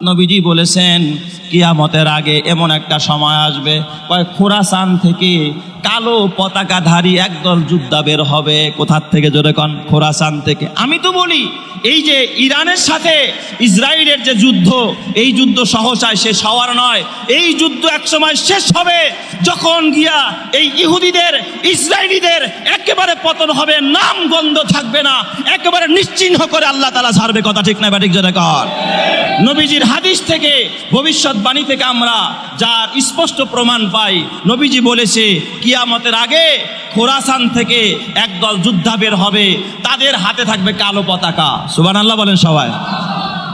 নবীজি বলেছেন, কিয়ামতের আগে এমন একটা সময় আসবে খোরাসান থেকে কালো পতাকাধারী একদল যোদ্ধা বের হবে। কোথার থেকে জোরে কন? খোরাসান থেকে। আমি তো বলি, এই যে ইরানের সাথে ইসরায়েলের যে যুদ্ধ, এই যুদ্ধ সহসায় শেষ হওয়ার নয়, এই যুদ্ধ একসময় শেষ হবে যখন গিয়া এই ইহুদিদের ইসরায়েলিদের একেবারে পতন হবে, নাম গন্ধ থাকবে না, একেবারে নিশ্চিহ্ন করে আল্লাহ তালা ছাড়বে। কথা ঠিক না, ব্যাটিক জোরে কর নবীজির হাদিস থেকে, ভবিষ্যৎবাণী থেকে আমরা যার স্পষ্ট প্রমাণ পাই, নবীজি বলেছে, কিয়ামতের আগে খোরাসান থেকে একদল যোদ্ধা বের হবে, তাদের হাতে থাকবে কালো পতাকা। সুবান আল্লাহ বলেন সবাই।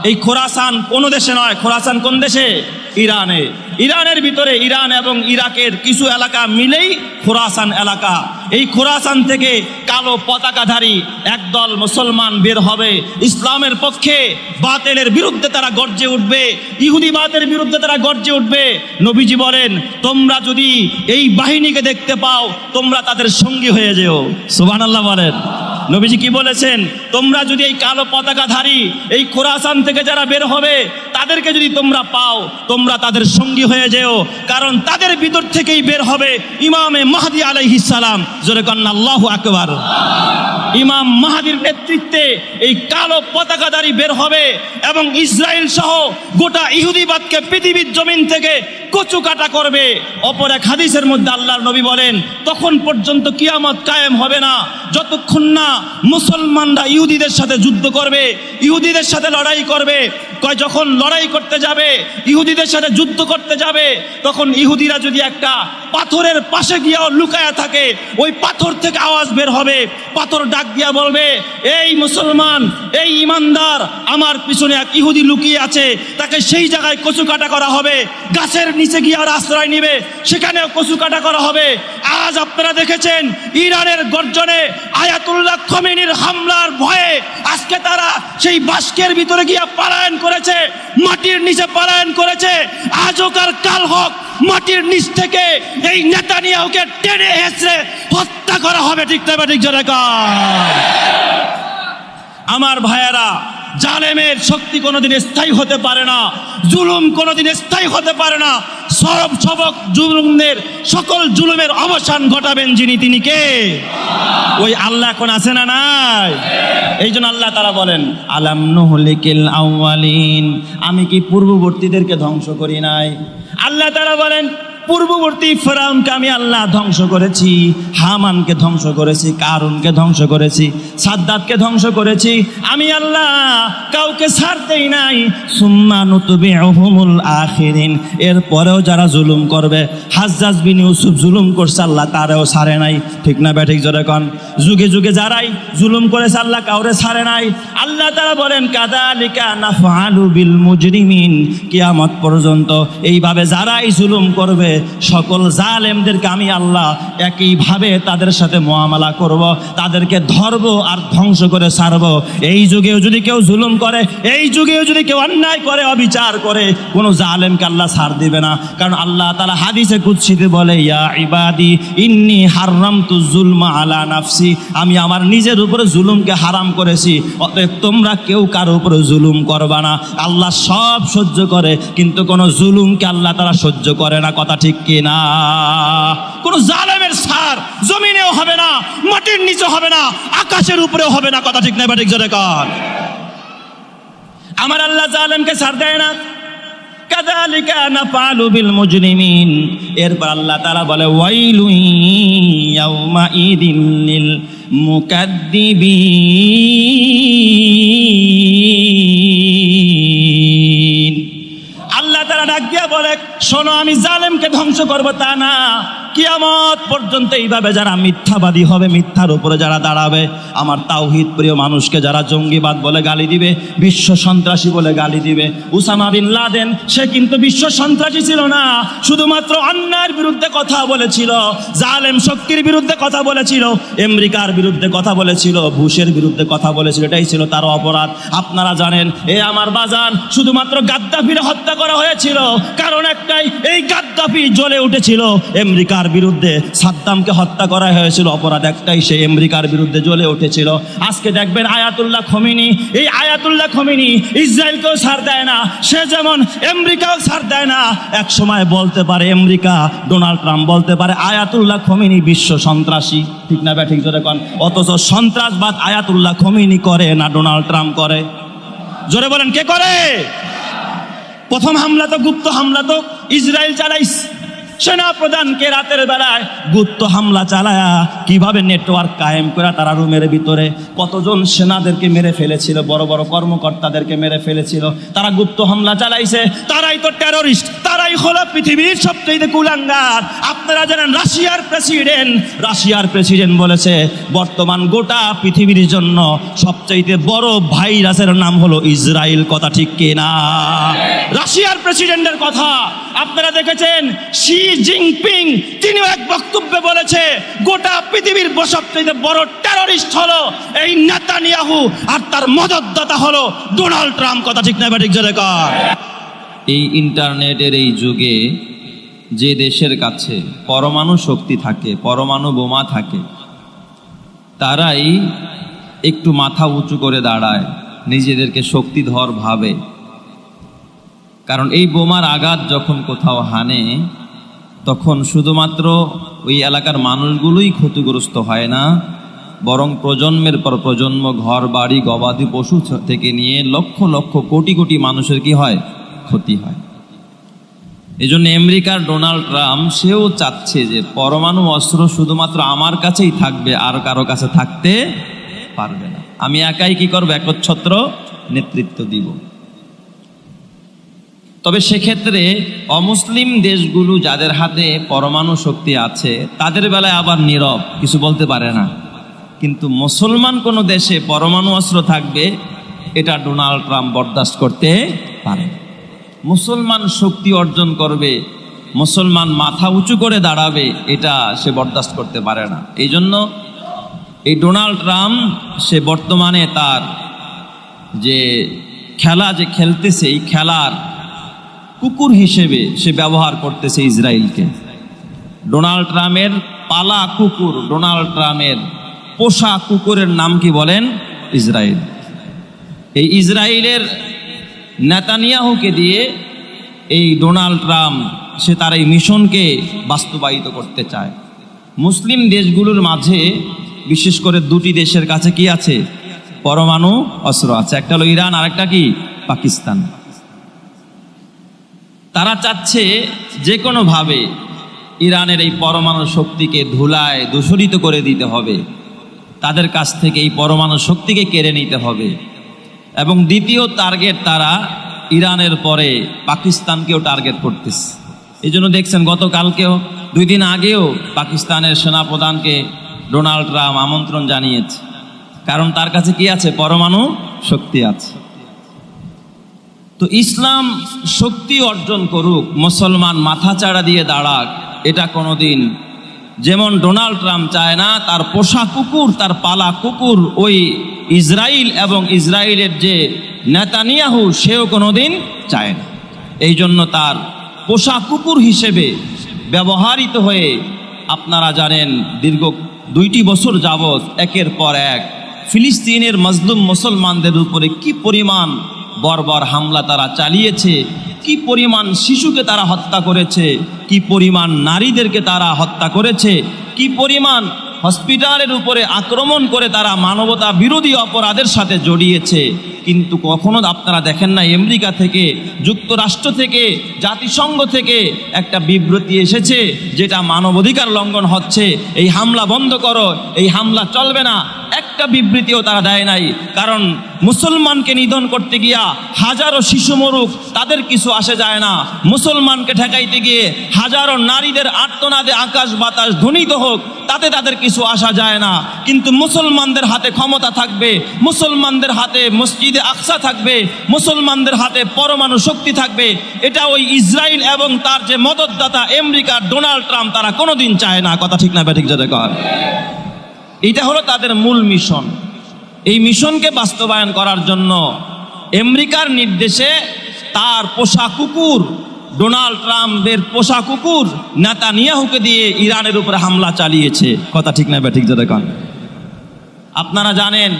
এই খোরাসান কোন দেশে নয়। খোরাসান কোন দেশে? ইরানে। ইরানের ভিতরে ইরান এবং ইরাকের কিছু এলাকা মিলেই খোরাসান এলাকা। এই খোরাসান থেকে কালো পতাকাধারী একদল মুসলমান বের হবে। ইসলামের পক্ষে বাতেলের বিরুদ্ধে তারা গর্জে উঠবে। ইহুদি বাতের বিরুদ্ধে তারা গর্জে উঠবে। নবীজি বলেন, তোমরা যদি এই বাহিনীকে দেখতে পাও, তোমরা তাদের সঙ্গী হয়ে যেও। সুবহানাল্লাহ বলেন। নবীজি কি বলেছেন? তোমরা যদি এই কালো পতাকাধারী, এই খোরাসান থেকে যারা বের হবে, তাদেরকে যদি তোমরা পাও, তোমরা তাদের সঙ্গী হয়ে যেও। কারণ তাদের ভিতর থেকেই বের হবে ইমামে মাহাদি আলাইহিস সালাম। জোরে কন্যা আকবার। ইমাম মাহাদির নেতৃত্বে এই কালো পতাকাধারী বের হবে এবং ইসরায়েল সহ গোটা ইহুদিবাদকে পৃথিবীর জমিন থেকে কচু কাটা করবে। অপর এক হাদিসের মধ্যে আল্লাহর নবী বলেন, তখন পর্যন্ত কিয়ামত কায়েম হবে না। যতক্ষণ না মুসলমানরা ইহুদিদের সাথে যুদ্ধ করবে, ইহুদিদের সাথে লড়াই করবে যখন লড়াই করতে যাবে, ইহুদিদের সাথে যুদ্ধ করতে যাবে, তখন ইহুদিরা যদি একটা পাথরের পাশে গিয়েও লুকায়া থাকে, ওই পাথর থেকে আওয়াজ বের হবে, পাথর ডাক দিয়া বলবে, এই মুসলমান, এই ইমানদার, আমার পিছনে এক ইহুদি লুকিয়ে আছে, তাকে সেই জায়গায় কচু কাটা করা হবে, গাছের নিচে গিয়ে আশ্রয় নিবে, সেখানেও কচু কাটা করা হবে। আজ আপনারা দেখেছেন, ইরানের গর্জনে আয়াতুল্লাহ খমেনির হামলার ভয়ে আজকে তারা সেই বাস্কের ভিতরে গিয়ে পালায়ন করেছে, মাটির নিচে পালায়ন করেছে। আজ হোক কাল হোক, মাটির নিচ থেকে এই নেতানিয়াহুকে টেনে হেসড়ে হত্যা করা হবে, ঠিক না ঠিক আমার ভাইয়েরা, জালেমের শক্তি কোনোদিন স্থায়ী হতে পারে না, জুলুম কোনোদিন স্থায়ী হতে পারে না সব সবক জুলুমদের, সকল জুলুমের অবসান ঘটাবেন যিনি, তিনি কে? ওই আল্লাহ এখন আছে না নাই? এই জন্য আল্লাহ তারা বলেন, আলাম নহলিকিল আউয়ালিন? আমি কি পূর্ববর্তীদেরকে ধ্বংস করি নাই? আল্লাহ তারা বলেন পূর্ববর্তী ফেরাউনকে আমি আল্লাহ ধ্বংস করেছি, হামানকে ধ্বংস করেছি, কারুনকে ধ্বংস করেছি সাদ্দাতকে ধ্বংস করেছি। আমি আল্লাহ কাউকে ছাড়তেই নাই। সুম্মা নুতুবি অহুমুল আখিরিন। এরপরেও যারা জুলুম করবে, হাজ্জাজ বিন ইউসুফ জুলুম করছে, আল্লাহ তারেও ছাড়ে নাই। ঠিক না ব্যাঠিক জোরে কন? যুগে যুগে যারাই জুলুম করেছে, আল্লাহ কাউরে ছাড়ে নাই। আল্লাহ তারা বলেন, কাদালিকা নাফআলু বিল মুজরিমিন। কিয়ামত পর্যন্ত এইভাবে যারাই জুলুম করবে সকল জালেমদেরকে আমি আল্লাহ একইভাবে তাদের সাথে মোয়ামলা করব, তাদেরকে ধরব আর ধ্বংস করে ছাড়ব। এই যুগেও যদি কেউ জুলুম করে, এই যুগেও যদি কেউ অন্যায় করে, অবিচার করে, কোনো জালেমকে আল্লাহ ছাড় দিবে না। কারণ আল্লাহ তালা হাদিসে কুৎসিতে বলে, ইয়া ইবাদি, ইন্নি হারাম তু জুলমা আলা নাফসি। আমি আমার নিজের উপরে জুলুমকে হারাম করেছি, অতএব তোমরা কেউ কারও উপরে জুলুম করবা না। আল্লাহ সব সহ্য করে, কিন্তু কোনো জুলুমকে আল্লাহ তারা সহ্য করে না। কথা ঠিক কি না কোনো জালেমের সার জমিনেও হবে না, মাটির নিচে হবে না, আকাশের উপরেও হবে না, কথা ঠিক না বা ঠিক আমার আল্লাহ জালেমকে সার দেয় না। বিল এরপর আল্লাহ তাআলা বলে শোনো আমি জালেমকে ধ্বংস করব তা না। কিয়ামত পর্যন্ত এইভাবে যারা মিথ্যাবাদী হবে, মিথ্যার উপরে যারা দাঁড়াবে, আমার তাওহিদ প্রিয় মানুষকে যারা জঙ্গিবাদ বলে গালি দিবে, বিশ্ব সন্ত্রাসী বলে গালি দিবে, উসামা বিন লাদেন, সে কিন্তু বিশ্ব সন্ত্রাসী ছিল না, শুধুমাত্র অন্যায়ের বিরুদ্ধে কথা বলেছিল, জালেম শক্তির বিরুদ্ধে কথা বলেছিল, আমেরিকার বিরুদ্ধে কথা বলেছিল, বুশের বিরুদ্ধে কথা বলেছিল, এটাই ছিল তার অপরাধ। আপনারা জানেন, এ আমার বাজান, শুধুমাত্র গাদ্দাফিরে হত্যা করা হয়েছিল, কারণ একটাই, এই গাদ্দাফি জ্বলে উঠেছিল, আমেরিকার বিরুদ্ধে সাদ্দামকে হত্যা করা হয়েছিল। অপরাধ একটাই, সে আমেরিকার বিরুদ্ধে জ্বলে উঠেছিল। আজকে দেখবেন আয়াতুল্লাহ খমিনি, এই আয়াতুল্লাহ খমিনি ইসরায়েলকেও ছাড় দেয় না, সে যেমন আমেরিকাও ছাড় দেয় না। এক সময় বলতে পারে আমেরিকা, ডোনাল্ড ট্রাম্প বলতে পারে আয়াতুল্লাহ খমিনি বিশ্ব সন্ত্রাসী। ঠিক না ব্যা ঠিক জোরে কন? অথচ সন্ত্রাসবাদ আয়াতুল্লাহ খমিনি করে না ডোনাল্ড ট্রাম্প করে। জোরে বলেন, কে করে? প্রথম হামলা তো, গুপ্ত হামলা তো, ইসরায়েল চালাইস সেনা প্রধানকে রাতের বেলায় গুপ্ত হামলা চালায়া কীভাবে নেটওয়ার্ক কায়েম করে তারা রুমের ভিতরে? কতজন সেনাদেরকে মেরে ফেলেছিল? বড় বড় কর্মকর্তাদেরকে মেরে ফেলেছিল? তারা গুপ্ত হামলা চালাইছে। তারাই তো টেরোরিস্ট তারাই হলো পৃথিবীর সবচেয়ে কুলাঙ্গার। আপনারা জানেন রাশিয়ার প্রেসিডেন্ট? রাশিয়ার প্রেসিডেন্ট বলেছে, বর্তমান গোটা পৃথিবীর জন্য সবচাইতে বড় ভাইরাসের নাম হলো ইসরায়েল কথা ঠিক কিনা? রাশিয়ার প্রেসিডেন্টের কথা। আপনারা দেখেছেন, শি জিনপিং তিনিও এক বক্তব্যে বলেছে, গোটা পৃথিবীর সবচেয়ে বড় টেররিস্ট হলো এই নেতানিয়াহু, আর তার মদতদাতা হলো ডোনাল্ড ট্রাম্প। কথা ঠিক না ঠিক জোরে এই ইন্টারনেটের এই যুগে যে দেশের কাছে পরমাণু শক্তি থাকে, পরমাণু বোমা থাকে, তারাই একটু মাথা উঁচু করে দাঁড়ায়, নিজেদেরকে শক্তিধর ভাবে। কারণ এই বোমার আঘাত যখন কোথাও হানে তখন শুধুমাত্র ওই এলাকার মানুষগুলোই ক্ষতিগ্রস্ত হয় না, বরং প্রজন্মের পর প্রজন্ম ঘর, বাড়ি, গবাদি পশু থেকে নিয়ে লক্ষ লক্ষ কোটি কোটি মানুষের কি হয়? ক্ষতি হয়। এই জন্য আমেরিকার ডোনাল্ড ট্রাম্প সেও চাচ্ছে যে পরমাণু অস্ত্র শুধুমাত্র আমার কাছেই থাকবে, আর কারও কাছে থাকতে পারবে না। আমি একাই কি করব? একচ্ছত্র নেতৃত্ব দিব। তবে সেক্ষেত্রে অমুসলিম দেশগুলো যাদের হাতে পরমাণু শক্তি আছে, তাদের বেলায় আবার নীরব, কিছু বলতে পারে না। কিন্তু মুসলমান কোনো দেশে পরমাণু অস্ত্র থাকবে, এটা ডোনাল্ড ট্রাম্প বরদাস্ত করতে পারে। মুসলমান শক্তি অর্জন করবে, মুসলমান মাথা উঁচু করে দাঁড়াবে, এটা সে বরদাস্ত করতে পারে না। এই জন্য এই ডোনাল্ড ট্রাম্প, সে বর্তমানে তার যে খেলা যে খেলতেছে, এই খেলার কুকুর হিসেবে সে ব্যবহার করতেছে ইসরায়েলকে। ডোনাল্ড ট্রাম্পের পালা কুকুর, ডোনাল্ড ট্রাম্পের পোষা কুকুরের নাম কি বলেন? ইসরায়েল। এই ইসরায়েলের নেতানিয়াহুকে দিয়ে এই ডোনাল্ড ট্রাম্প, সে তার এই মিশনকে বাস্তবায়িত করতে চায়। মুসলিম দেশগুলোর মাঝে, বিশেষ করে দুটি দেশের কাছে কি আছে? পরমাণু অস্ত্র আছে। একটা হলো ইরান আর একটা কি? পাকিস্তান। তারা চাচ্ছে যে কোনোভাবে ইরানের এই পরমাণু শক্তিকে ধুলায় দূষণিত করে দিতে হবে। তাদের কাছ থেকে এই পরমাণু শক্তিকে কেড়ে নিতে হবে। এবং দ্বিতীয় টার্গেট তারা ইরানের পরে পাকিস্তানকেও টার্গেট করতেছে। এই জন্য দেখছেন গতকালকেও, দুই দিন আগেও পাকিস্তানের সেনাপ্রধানকে ডোনাল্ড ট্রাম্প আমন্ত্রণ জানিয়েছে। কারণ তার কাছে কি আছে? পরমাণু শক্তি আছে। তো ইসলাম শক্তি অর্জন করুক, মুসলমান মাথা চাড়া দিয়ে দাঁড়াক, এটা কোনোদিন। যেমন ডোনাল্ড ট্রাম্প চায় না, তার পোষা কুকুর, তার পালা কুকুর, ওই ইসরায়েল এবং ইসরায়েলের যে নেতানিয়াহু, সেও কোনোদিন চায় না। এই জন্য তার পোষা কুকুর হিসেবে ব্যবহারিত হয়ে, আপনারা জানেন, দীর্ঘ দুইটি বছর যাবৎ একের পর এক ফিলিস্তিনের মজলুম মুসলমানদের উপরে কি পরিমাণ বর্বর হামলা তারা চালিয়েছে। কি পরিমাণ শিশুকে তারা হত্যা করেছে? কি পরিমাণ নারীদেরকে তারা হত্যা করেছে? কি পরিমাণ হসপিটালের উপরে আক্রমণ করে তারা মানবতা বিরোধী অপরাধের সাথে জড়িয়েছে? কিন্তু কখনো আপনারা দেখেন না, আমেরিকা থেকে, যুক্তরাষ্ট্র থেকে, জাতিসংঘ থেকে একটা বিবৃতি এসেছে, যেটা মানবাধিকার লঙ্ঘন হচ্ছে। এই হামলা বন্ধ করো, এই হামলা চলবে না। একটা বিবৃতিও তারা দেয় নাই। কারণ মুসলমানকে নিধন করতে গিয়া হাজারো শিশু মরুক, তাদের কিছু আসে যায় না। মুসলমানকে ঠেকাইতে গিয়ে হাজারো নারীদের আর্তনাদে আকাশ বাতাস ধ্বনিত হোক, তাতে তাদের কিছু আসা যায় না। কিন্তু মুসলমানদের হাতে ক্ষমতা থাকবে, মুসলমানদের হাতে মসজিদে আকসা থাকবে, মুসলমানদের হাতে পরমাণু শক্তি থাকবে। এটা ওই ইসরায়েল এবং তার যে মদতদাতা আমেরিকার ডোনাল্ড ট্রাম্প, তারা কোনোদিন চায় না। কথা ঠিক না ব্যাঠিক যাতে কর এটা হলো তাদের মূল মিশন। এই মিশনকে বাস্তবায়ন করার জন্য আমেরিকার নির্দেশে তার পোষা কুকুর, ডোনাল্ড ট্রাম্পের পোষা কুকুর নেতানিয়াহুকে দিয়ে ইরানের উপরে হামলা চালিয়েছে। কথা ঠিক না ঠিক যেটা কন আপনারা জানেন,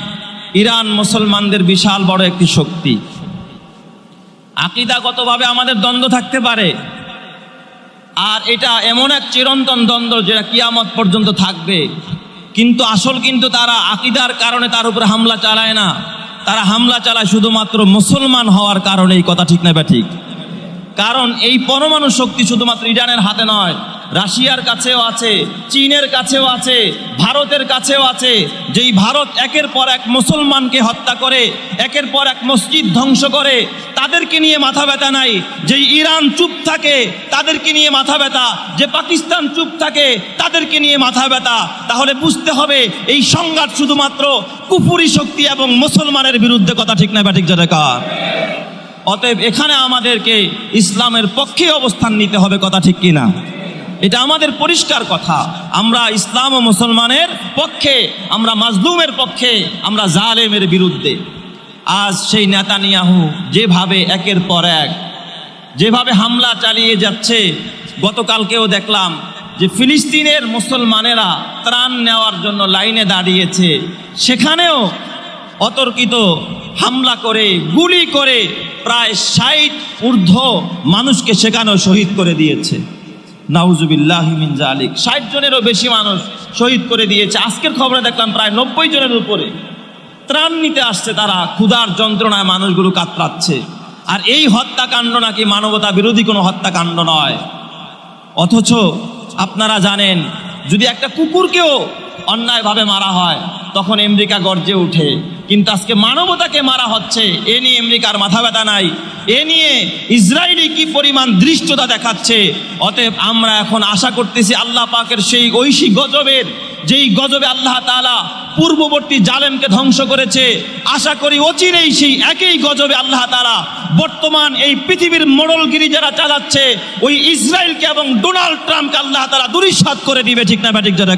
ইরান মুসলমানদের বিশাল বড় একটি শক্তি। আকিদাগতভাবে আমাদের দ্বন্দ্ব থাকতে পারে। আর এটা এমন এক চিরন্তন দ্বন্দ্ব যেটা কিয়ামত পর্যন্ত থাকবে। কিন্তু আসল কিন্তু তারা আকিদার কারণে তার উপরে হামলা চালায় না। তারা হামলা চালায় শুধুমাত্র মুসলমান হওয়ার কারণে এই কথা ঠিক না বা ঠিক? কারণ এই পরমাণু শক্তি শুধুমাত্র ইরানের হাতে নয় রাশিয়ার কাছেও আছে, চীনের কাছেও আছে, ভারতের কাছেও আছে। যেই ভারত একের পর এক মুসলমানকে হত্যা করে, একের পর এক মসজিদ ধ্বংস করে, তাদেরকে নিয়ে মাথা ব্যথা নাই। যেই ইরান চুপ থাকে, তাদেরকে নিয়ে মাথা ব্যথা। যে পাকিস্তান চুপ থাকে, তাদেরকে নিয়ে মাথা ব্যথা। তাহলে বুঝতে হবে, এই সংঘাত শুধুমাত্র কুপুরি শক্তি এবং মুসলমানের বিরুদ্ধে কথা ঠিক না বা ঠিক যেটা অতএব এখানে আমাদেরকে ইসলামের পক্ষে অবস্থান নিতে হবে কথা ঠিক কিনা? এটা আমাদের পরিষ্কার কথা। আমরা ইসলাম ও মুসলমানের পক্ষে, আমরা মাজলুমের পক্ষে, আমরা জালেমের বিরুদ্ধে। আজ সেই নেতানিয়াহু যেভাবে একের পর এক, যেভাবে হামলা চালিয়ে যাচ্ছে, গতকালকেও দেখলাম যে ফিলিস্তিনের মুসলমানেরা ত্রাণ নেওয়ার জন্য লাইনে দাঁড়িয়েছে। সেখানেও অতর্কিত হামলা করে, গুলি করে প্রায় ষাট ঊর্ধ্ব মানুষকে সেখানেও শহীদ করে দিয়েছে। নাউজুবিল্লাহ মিন জালিক ষাট জনেরও বেশি মানুষ শহীদ করে দিয়েছে। আজকের খবরে দেখলাম প্রায় নব্বই জনের উপরে ত্রাণ নিতে আসছে তারা, ক্ষুধার যন্ত্রণায় মানুষগুলো কাতরাচ্ছে। আর এই হত্যাকাণ্ড নাকি মানবতা বিরোধী কোনো হত্যাকাণ্ড নয়। অথচ আপনারা জানেন, যদি একটা কুকুরকেও অন্যায়ভাবে মারা হয়, তখন আমেরিকা গর্জে উঠে কিন্তু আজকে মানবতাকে মারা হচ্ছে। এ নিয়ে আমেরিকার মাথা ব্যথা নাই। এ নিয়ে ইসরায়েলি কি পরিমাণ দৃষ্টতা দেখাচ্ছে? অতএব আমরা এখন আশা করতেছি আল্লাহ পাকের সেই ঐশী গজবের, যেই গজবে আল্লাহ তাআলা পূর্ববর্তী জালেমকে ধ্বংস করেছে, আশা করি অচিরেই সেই একই গজবে আল্লাহ তালা বর্তমান এই পৃথিবীর মোড়লগিরি যারা চালাচ্ছে, ওই ইসরায়েলকে এবং ডোনাল্ড ট্রাম্পকে আল্লাহ তাআলা দুরিশাত করে দিবে, ঠিক না ব্যাটিক যেটা